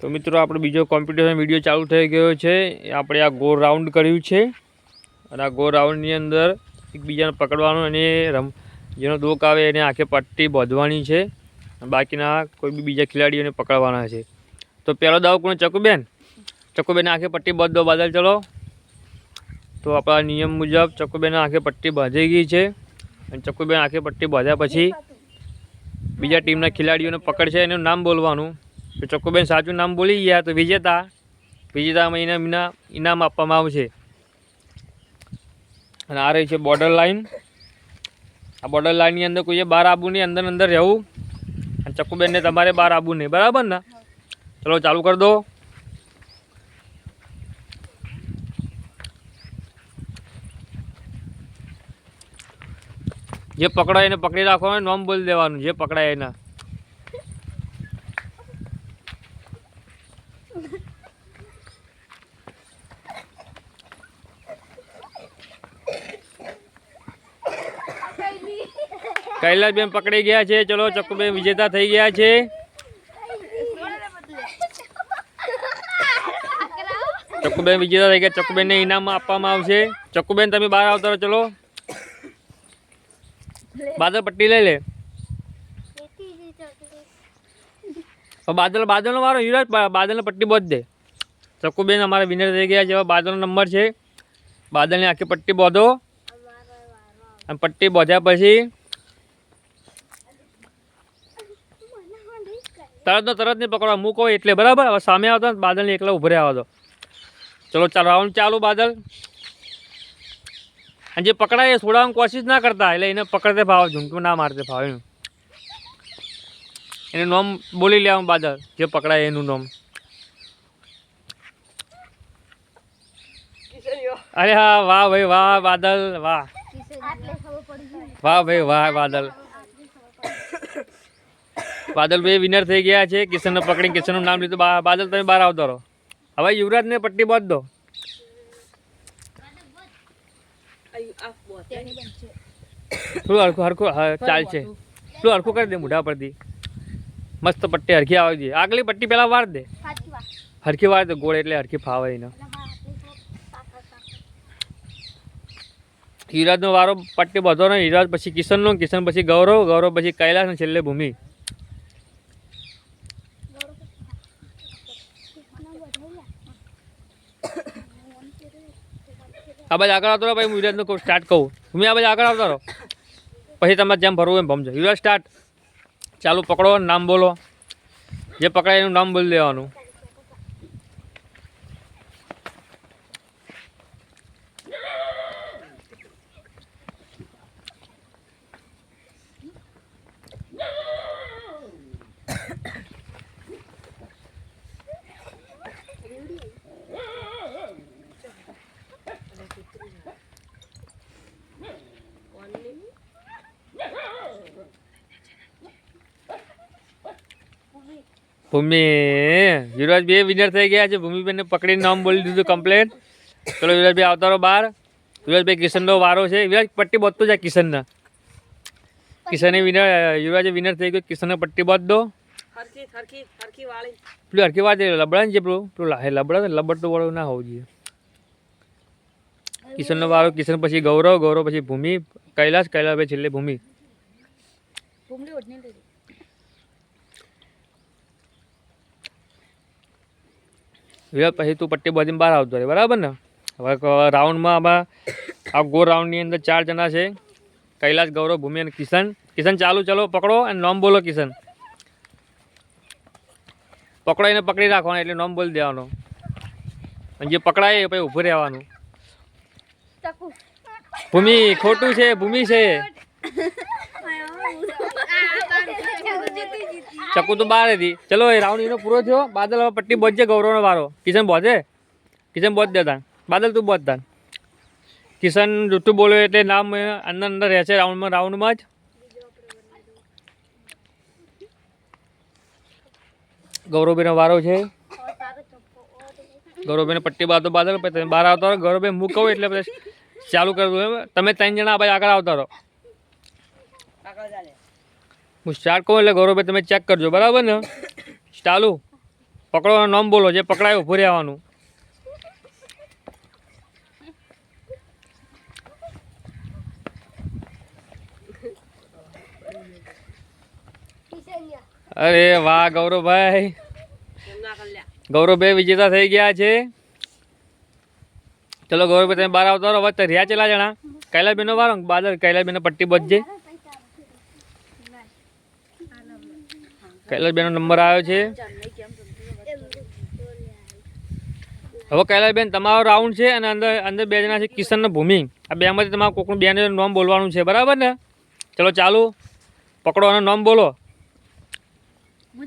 તો મિત્રો, આપણો બીજો કોમ્પિટિશન વીડિયો ચાલુ થઈ ગયો છે. આપણે આ ગોળ રાઉન્ડ કર્યું છે. અને આ ગોળ રાઉન્ડની અંદર એકબીજાને પકડવાનું અને રમ, જેનો દોક આવે એને આખે પટ્ટી બાંધવાની છે. બાકીના કોઈ બી બીજા ખેલાડીઓને પકડવાના છે. તો પહેલો દાવ કોણ? ચકુબેન? ચકુબેન આખે પટ્ટી બાંધ દો બાદલ ચલો. તો આપણા નિયમ મુજબ ચકુબેન આખે પટ્ટી બાંધી ગઈ છે. અને ચકુબેન આખે પટ્ટી બાંધ્યા પછી બીજા ટીમના ખેલાડીઓને પકડશે, એનું નામ બોલવાનું. તો ચક્કુબેન સાચું નામ બોલી ગયા તો વિજેતા. વિજેતામાં ઇનામ ઇનામ ઇનામ આપવામાં આવશે. અને આ રહી છે બોર્ડર લાઈન આ બોર્ડર લાઈનની અંદર કોઈએ બહાર આવવું નહીં અંદર અંદર રહેવું. અને ચક્કુબેનને તમારે બહાર આવવું નહીં બરાબર ને? ચલો, ચાલુ કરી દો. જે પકડાય એને પકડી રાખવાનું, નોમ બોલી દેવાનું, જે પકડાય એના. કૈલાસબેન પકડી ગયા છે. ચલો, ચક્કુબેન વિજેતા થઈ ગયા છે. ચક્કુબેન વિજેતા થઈ ગયા. ચક્કુબેનને ઇનામ આપવામાં આવશે. ચક્કુબેન, તમે બહાર આવતા ચલો. બાદલ પટ્ટી લઈ લે. બાદલ, બાદલનો વારો યુવરાજ બાદલને પટ્ટી બોધ દે. ચક્કુબેન અમારા વિનર થઈ ગયા છે. બાદલનો નંબર છે. બાદલની આખી પટ્ટી બોધો. અને પટ્ટી બોધ્યા પછી તરત ને તરત નહીં પકડવા મૂકો એટલે બરાબર. હવે સામે આવતો ને બાદલને એકલા ઉભરે આવો તો ચલો ચાલો રાઉન્ડ ચાલુ બાદલ. અને જે પકડાય એ છોડાવવાની કોશિશ ના કરતા. એટલે એને પકડતે ભાવ ઝુંકું ના મારતે ભાવ એનું એનું નામ બોલી લેવાનું બાદલ. જે પકડાય એનું નામ. અરે હા વાહ ભાઈ વાહ બાદલ વાહ. વાહ ભાઈ વાહ બાદલ. બાદલ ભાઈ વિનર થઈ ગયા છે. કિશનને પકડીને કિશનનું નામ લીધું. બાદલ, તમે બહાર આવતો રહો. હવે યુવરાજને પટ્ટી બાંધ દો. થોડું હરખું હરખું ચાલશે થોડું હરખું કરી દે, મોઢા પરથી. મસ્ત પટ્ટી હરખી આવી છે. આગલી પટ્ટી પહેલાં વાર દે. હરખી વાર દે, ગોળ એટલે હરખી ફાવે એને. હીરાજનો વારો પટ્ટી બધો ને હિરાજ પછી કિશનનો, કિશન પછી ગૌરવ ગૌરવ પછી કૈલાસ અને છેલ્લે ભૂમિ. આ બાજુ આગળ આવતો રહો ભાઈ, હું યુવરાજનું કહું સ્ટાર્ટ કહું. તમે આ આગળ આવતો રહો. પછી તમારે જેમ ભરવું એમ ભમજો. યુવરાજ સ્ટાર્ટ ચાલુ પકડો નામ બોલો. જે પકડાય એનું નામ બોલી દેવાનું. ભૂમિ યુવરાજ બે વિનર થઈ ગયા છે. ભૂમિબેનને પકડીને નામ બોલી દીધું કમ્પ્લેન ચલો યુવરાજભાઈ આવતા રહો બહાર યુવરાજભાઈ કિશનનો વારો છે. યુવરાજ પટ્ટી બોધતો જાય કિશનના. કિશને વિનર યુવરાજે વિનર થઈ ગયો. કિશનને પટ્ટી બોધ દો પેલું હરકી વાત લબડા ને છે પેલું? પેલું લા- હે લબડા ને લબડ તો વાળું ના હોવું જોઈએ. કિશનનો વારો કિશન પછી ગૌરવ ગૌરવ પછી ભૂમિ. કૈલાસ કૈલાસ પછી છેલ્લે ભૂમિ. ભૂમલી ઓઢની પછી તું પટ્ટી બાંધીને બહાર આવતો રહે બરાબર ને? હવે રાઉન્ડમાં આમાં આ ગોળ રાઉન્ડની અંદર ચાર જણા છે કૈલાસ ગૌરવ ભૂમિ અને કિશન. કિશન ચાલુ ચાલો પકડો અને નોમ બોલો કિશન. પકડો એને પકડી રાખવાનો એટલે નોમ બોલી દેવાનો. અને જે પકડાય એ પછી ઊભું રહેવાનું. ભૂમિ ખોટું છે ભૂમિ છે. ચકુ તો બહાર હતી ચલો, એ રાઉન્ડ એનો પૂરો થયો. બાદલ હવે પટ્ટી બોધજે ગૌરવનો વારો. કિશન બોજે? કિશન બોધ દેતા બાદલ તું બોધતા કિશન જૂઠું બોલ્યો એટલે નામ અંદર અંદર રહેશે રાઉન્ડમાં રાઉન્ડમાં જ. ગૌરવભાઈનો વારો છે. ગૌરવભાઈને પટ્ટી બાદ બાદલ, પછી બહાર આવતા રહો. ગૌરવભાઈ હું એટલે પછી ચાલુ કરું. તમે ત્રણ જણા ભાઈ આગળ આવતા રહો. આગળ હું સ્ટાર્ટ કહું એટલે ગૌરવભાઈ તમે ચેક કરજો, બરાબર ને? ચાલુ. પકડવાનું નામ બોલો, જે પકડાય ઊભું રહેવાનું. અરે વાહ, ગૌરવભાઈ. ગૌરવભાઈ વિજેતા થઈ ગયા છે. ચલો ગૌરવભાઈ, તમે બહાર આવતા રહો, હવે રહ્યા ચેલા જણા કૈલાસબેનનો વારો બાદર, કૈલાસબેનનો પટ્ટી બચજે કૈલાસબેનનો નંબર આવ્યો છે. હવે કૈલાસબેન તમારો રાઉન્ડ છે અને અંદર અંદર બે જણા છે કિશન ભૂમિ. આ બેમાંથી તમારે કોકનું બેને નામ બોલવાનું છે, બરાબર ને? ચલો, ચાલુ. પકડો અને નામ, બોલો. હું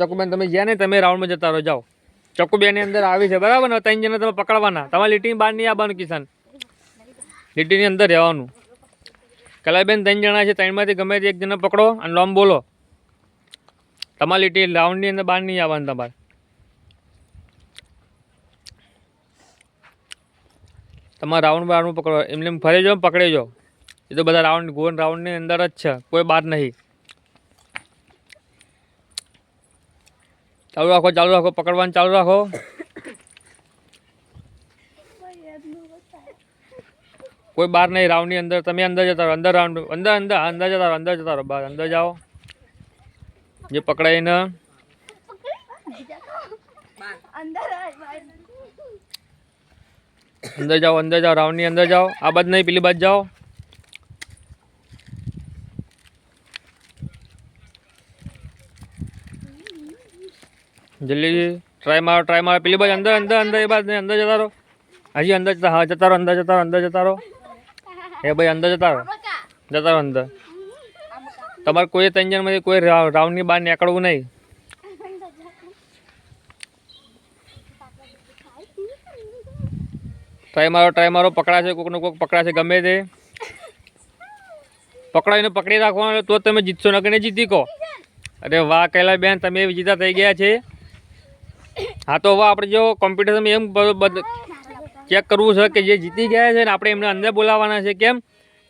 ચકુબેન, તમે જ્યાં નહીં, તમે રાઉન્ડમાં જતા રહો, જાઓ. ચકુબેનની અંદર આવી છે. બરાબર ને? ત્રણ જણા તમે પકડવાના. તમારે લીટીની બહાર નહીં આવવાનું કિસાન લીટીની અંદર રહેવાનું. કલાબેન, ત્રણ જણા છે. ત્રણમાંથી ગમે તે એક જણા પકડો અને લોમ બોલો. તમારી લીટી રાઉન્ડની અંદર બહાર નહીં આવવાનું તમારે. તમારે રાઉન્ડ રાઉન્ડ પકડો. એમને એમ ફરી જાઓ પકડી જાઓ. એ તો બધા રાઉન્ડ, ગોન રાઉન્ડની અંદર જ છે. કોઈ બહાર નહીં. ચાલુ રાખો ચાલુ રાખો, પકડવાનું ચાલુ રાખો. કોઈ બહાર નહીં રાઉન્ડની અંદર, તમે અંદર જતા રહો, અંદર રાઉન્ડ અંદર અંદર અંદર જતા રહો, અંદર જતા રહો બહાર અંદર જાઓ. જે પકડાઈને અંદર જાઓ અંદર જાઓ રાઉન્ડની અંદર જાઓ. આ બાજુ નહીં, પેલી બાજુ જાઓ. જલ્દી ટ્રાય મારો ટ્રાય મારો. પેલી બાજુ અંદર અંદર અંદર, એ બાજુ અંદર જતા રહો. હજી અંદર જતા, હા, જતા રહો, અંદર જતા રહો, અંદર જતા રહો. એ ભાઈ અંદર જતા રહો. જતા રહો અંદર. તમારે કોઈ ત્રણ કોઈ રાઉન્ડની બહાર નીકળવું નહીં. ટ્રાય મારો ટ્રાય મારો. પકડાશે કોકનું કોક પકડાશે, ગમે તે. પકડાઈને પકડી રાખવાનું તો તમે જીતશો, નકર નહીં જીતી કહો અરે વાહ કૈલા બેન, તમે જીતા થઈ ગયા છે. હા, તો હવે આપણે જો કોમ્પિટિશન એમ ચેક કરવું છે કે જે જીતી ગયા છે ને આપણે એમને અંદર બોલાવવાના છે, કેમ?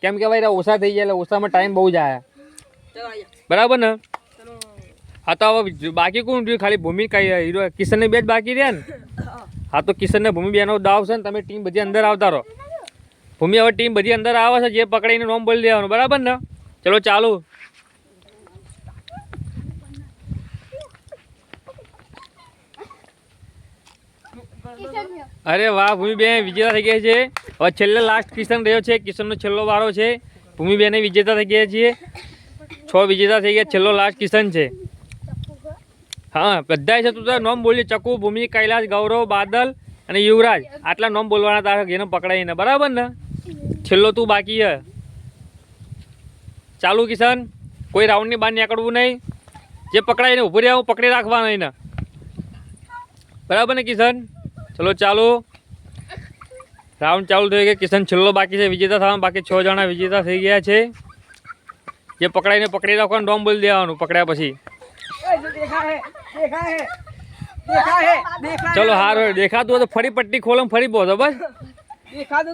કેમ કે ભાઈ, ઓછા થઈ ગયા એટલે ઓછામાં ટાઈમ બહુ જાય. બરાબર ને? હા, તો હવે બાકી કોણ રહ્યું? ખાલી ભૂમિ કઈ હીરો કિશનને બે જ બાકી રહ્યા ને? હા, તો કિશનને ભૂમિ બેનો દાવ છે ને, તમે ટીમ બધી અંદર આવતા રહો. ભૂમિ હવે ટીમ બધી અંદર આવે છે, જે પકડીને નોમ બોલી દેવાનું. બરાબર ને? ચલો, ચાલુ. અરે વાહ, ભૂમિબેન, વિજેતા થઈ ગયા છે. હવે છેલ્લે લાસ્ટ કિશન રહ્યો છે. કિશનનો છેલ્લો વારો છે. ભૂમિબેને વિજેતા થઈ ગયા છીએ. છ વિજેતા થઈ ગયા, છેલ્લો લાસ્ટ કિશન છે. હા, બધાય છે તું તો નોમ બોલી, ચકુ, ભૂમિ, કૈલાસ, ગૌરવ, બાદલ અને યુવરાજ. આટલા નોમ બોલવાના તારા ઘેને પકડાઈને બરાબર ને? છેલ્લો તું બાકી હ ચાલુ કિશન, કોઈ રાઉન્ડની બહાર નીકળવું નહીં. જે પકડાઈને ઊભું આવું પકડી રાખવાનું એને. બરાબર ને કિશન? ચલો, ચાલુ. રાઉન્ડ ચાલુ થઈ કે કિશન છેલ્લો બાકી છે, વિજેતા થવાનું. બાકી છ જણા વિજેતા થઈ ગયા છે. જે પકડાઈને પકડી રાખવાનું, ડોમ બોલી દેવાનું, પકડ્યા પછી. ચલો, હારો દેખાતું હોય તો ફરી પટ્ટી ખોલો ફરી પહોંચો બસ.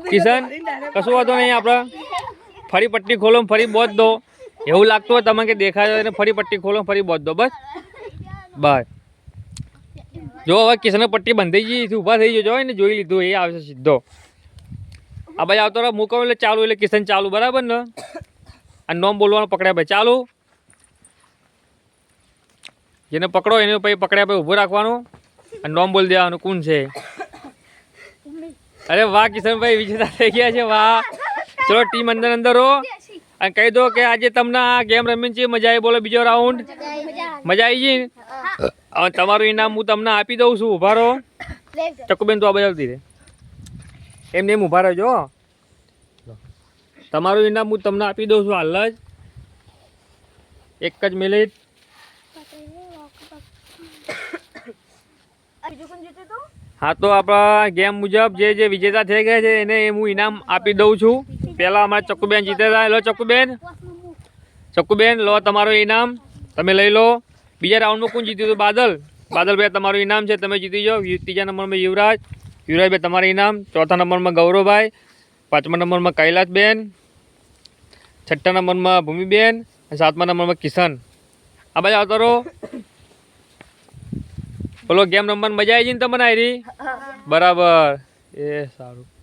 કિશન, કશું વાંધો નહીં આપણે. ફરી પટ્ટી ખોલો ફરી બોધ દો. એવું લાગતું હોય તમે કે દેખાય ફરી પટ્ટી ખોલો ફરી બોધ દો, બસ. બસ જો હવે કિશન પટ્ટી બંધાઈ ગઈ ઊભા થઈ જજો ને જોઈ લીધું, એ આવશે સીધો. આ ભાઈ આવતો રહો, મૂકો એટલે ચાલુ, એટલે કિશન ચાલુ, બરાબર ને? આ નોમ બોલવાનું પકડ્યા ભાઈ, ચાલુ. જેને પકડો એને પછી પકડ્યા પછી ઊભું રાખવાનું. અને નોમ બોલી દેવાનું, કોણ છે? અરે વાહ, કિશનભાઈ, વિજેતા થઈ ગયા છે, વાહ. ચલો, ટીમ અંદર અંદર હો. અને કહી દો કે આજે તમને આ ગેમ રમીને છે મજા આવી બોલો બીજો રાઉન્ડ મજા આવી ગઈ ને? હવે તમારું ઇનામ હું તમને આપી દઉં છું ઊભા રહો. ચકુબેન તો આ બજાવતી રે. એમને એમ ઊભા રહેજો. તમારું ઇનામ હું તમને આપી દઉં છું હાલ જ. એક જ મિનિટ. હા તો આપણા ગેમ મુજબ જે જે વિજેતા થઈ ગયા છે એને હું ઇનામ આપી દઉં છું. પહેલાં અમારા ચક્કુબેન જીતેલા લો ચક્કુબેન ચક્કુબેન લો તમારું ઇનામ. તમે લઈ લો. બીજા રાઉન્ડમાં કોણ જીત્યું હતું? બાદલ. બાદલભાઈ તમારું ઇનામ છે તમે જીતી જાઓ. ત્રીજા નંબરમાં યુવરાજ. યુવરાજભાઈ તમારું ઇનામ. ચોથા નંબરમાં ગૌરવભાઈ. પાંચમા નંબરમાં કૈલાસબેન. છઠ્ઠા નંબરમાં ભૂમિબેન. અને સાતમા નંબરમાં કિશન. આ બાજુ આવતો રહો બોલો ગેમ રમવાની મજા આવી જઈને તમને આવી બરાબર. એ સારું.